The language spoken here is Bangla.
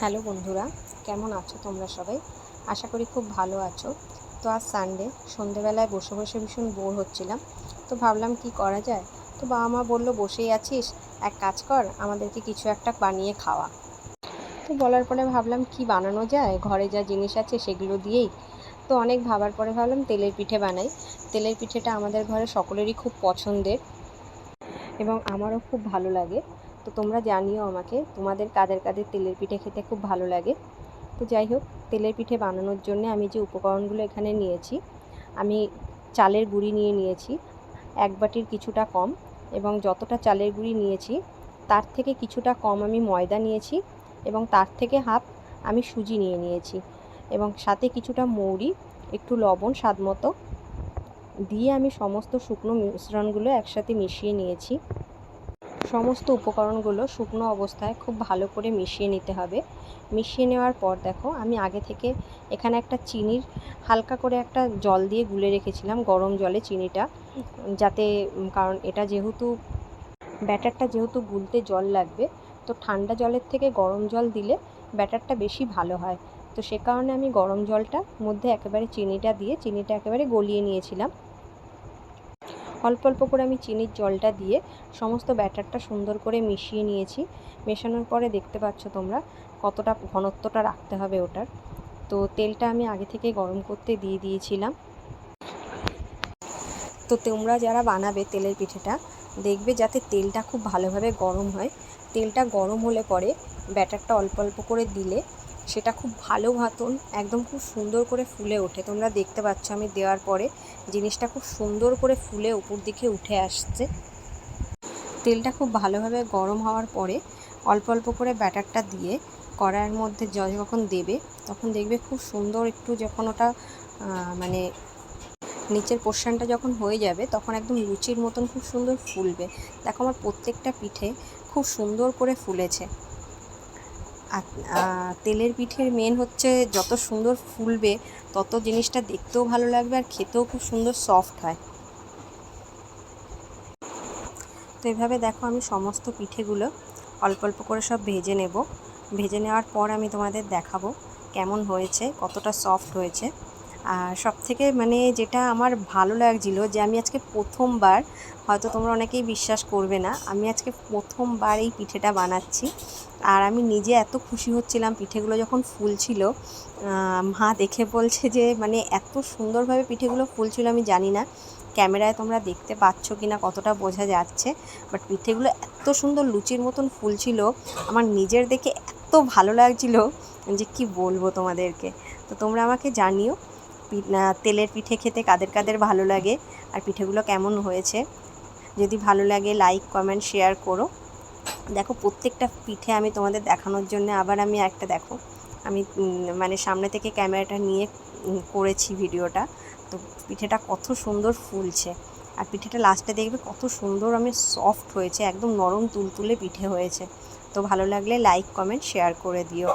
হ্যালো বন্ধুরা, কেমন আছো তোমরা সবাই? আশা করি খুব ভালো আছো। তো আজ সানডে সন্ধেবেলায় বসে বসে ভীষণ বোর হচ্ছিলাম। তো ভাবলাম কি করা যায়? তো বাবা মা বলল, বসেই আছিস? এক কাজ কর, আমাদেরকে কিছু একটা বানিয়ে খাওয়া। তো বলার পরে ভাবলাম, কি বানানো যায়? ঘরে যা জিনিস আছে সেগুলো দিয়েই। তো অনেক ভাবার পরে ভাবলাম, তেলের পিঠে বানাই। তেলের পিঠেটা আমাদের ঘরে সকলেরই খুব পছন্দের এবং আমারও খুব ভালো লাগে। তো তোমরা জানিও আমাকে, তোমাদের কাদের কাদের তেলের পিঠে খেতে খুব ভালো লাগে। তো যাই হোক, তেলের পিঠে বানানোর জন্য আমি যে উপকরণগুলো এখানে নিয়েছি, আমি চালের গুঁড়ি নিয়ে নিয়েছি, এক বাটির কিছুটা কম এবং যতটা চালের গুঁড়ি নিয়েছি, তার থেকে কিছুটা কম আমি ময়দা নিয়েছি এবং তার থেকে হাফ আমি সুজি নিয়ে নিয়েছি এবং সাথে কিছুটা মৌরি, একটু লবণ স্বাদ মতো দিয়ে আমি সমস্ত শুকনো মিশ্রণগুলো একসাথে মিশিয়ে নিয়েছি। সমস্ত উপকরণগুলো শুকনো অবস্থায় খুব ভালো করে মিশিয়ে নিতে হবে। মিশিয়ে নেওয়ার পর দেখো, আমি আগে থেকে এখানে একটা চিনির হালকা করে একটা জল দিয়ে গুলে রেখেছিলাম, গরম জলে চিনিটা। যাতে, কারণ এটা যেহেতু, ব্যাটারটা যেহেতু গুলতে জল লাগবে, তো ঠান্ডা জলের থেকে গরম জল দিলে ব্যাটারটা বেশি ভালো হয়। তো সে কারণে আমি গরম জলটা মধ্যে একেবারে চিনিটা দিয়ে, চিনিটা একেবারে গলিয়ে নিয়েছিলাম। অল্প অল্প করে আমি চিনির জলটা দিয়ে সমস্ত ব্যাটারটা সুন্দর করে মিশিয়ে নিয়েছি। মেশানোর পরে দেখতে পাচ্ছ তোমরা কতটা ঘনত্বটা রাখতে হবে ওটার। তো তেলটা আমি আগে থেকে গরম করতে দিয়ে দিয়েছিলাম। তো তোমরা যারা বানাবে তেলের পিঠেটা, দেখবে যাতে তেলটা খুব ভালোভাবে গরম হয়। তেলটা গরম হলে পরে ব্যাটারটা অল্প অল্প করে দিলে সেটা খুব ভালো মতন একদম খুব সুন্দর করে ফুলে ওঠে। তোমরা দেখতে পাচ্ছ আমি দেওয়ার পরে, জিনিসটা খুব সুন্দর করে ফুলে উপর দিকে উঠে আসছে। তেলটা খুব ভালোভাবে গরম হওয়ার পরে, অল্প অল্প করে ব্যাটারটা দিয়ে কড়াইয়ের মধ্যে জল যখন দেবে, তখন দেখবে খুব সুন্দর একটু যখন ওটা মানে নিচের পোর্শনটা যখন হয়ে যাবে, তখন একদম লুচির মতন খুব সুন্দর ফুলবে। দেখো আমার প্রত্যেকটা পিঠে খুব সুন্দর করে ফুলেছে। তেলের পিঠের মেন হচ্ছে যত সুন্দর ফুলবে, তত জিনিসটা দেখতেও ভালো লাগবে আর খেতেও খুব সুন্দর সফট হয়। তো এভাবে দেখো আমি সমস্ত পিঠেগুলো অল্প অল্প করে সব ভেজে নেব। ভেজে নেওয়ার পর আমি তোমাদের দেখাবো কেমন হয়েছে, কতটা সফট হয়েছে। আর সব থেকে মানে যেটা আমার ভালো লাগছিল যে আমি আজকে প্রথমবার, হয়তো তোমরা অনেকেই বিশ্বাস করবে না, আমি আজকে প্রথমবার এই পিঠেটা বানাচ্ছি। আর আমি নিজে এত খুশি হচ্ছিলাম পিঠেগুলো যখন ফুলছিল। মা দেখে বলছে যে মানে এত সুন্দরভাবে পিঠেগুলো ফুলছিল, আমি জানি না। ক্যামেরায় তোমরা দেখতে পাচ্ছ কি না কতটা বোঝা যাচ্ছে। বাট পিঠেগুলো এত সুন্দর লুচির মতন ফুলছিল, আমার নিজের দেখে এত ভালো লাগছিল যে কি বলব তোমাদেরকে? তো তোমরা আমাকে জানিও। তেলের পিঠে খেতে কাদের কাদের ভালো লাগে আর পিঠেগুলো কেমন হয়েছে। যদি ভালো লাগে লাইক কমেন্ট শেয়ার করো। দেখো, প্রত্যেকটা পিঠে আমি তোমাদের দেখানোর জন্য আবার আমি একটা দেখো, আমি মানে সামনে থেকে ক্যামেরাটা নিয়ে করেছি ভিডিওটা। তো পিঠেটা কত সুন্দর ফুলছে। আর পিঠেটা লাস্টে দেখবে কত সুন্দর আমি সফট হয়েছে, একদম নরম, তুলতুলে পিঠে হয়েছে। তো ভালো লাগলে লাইক কমেন্ট শেয়ার করে দিও।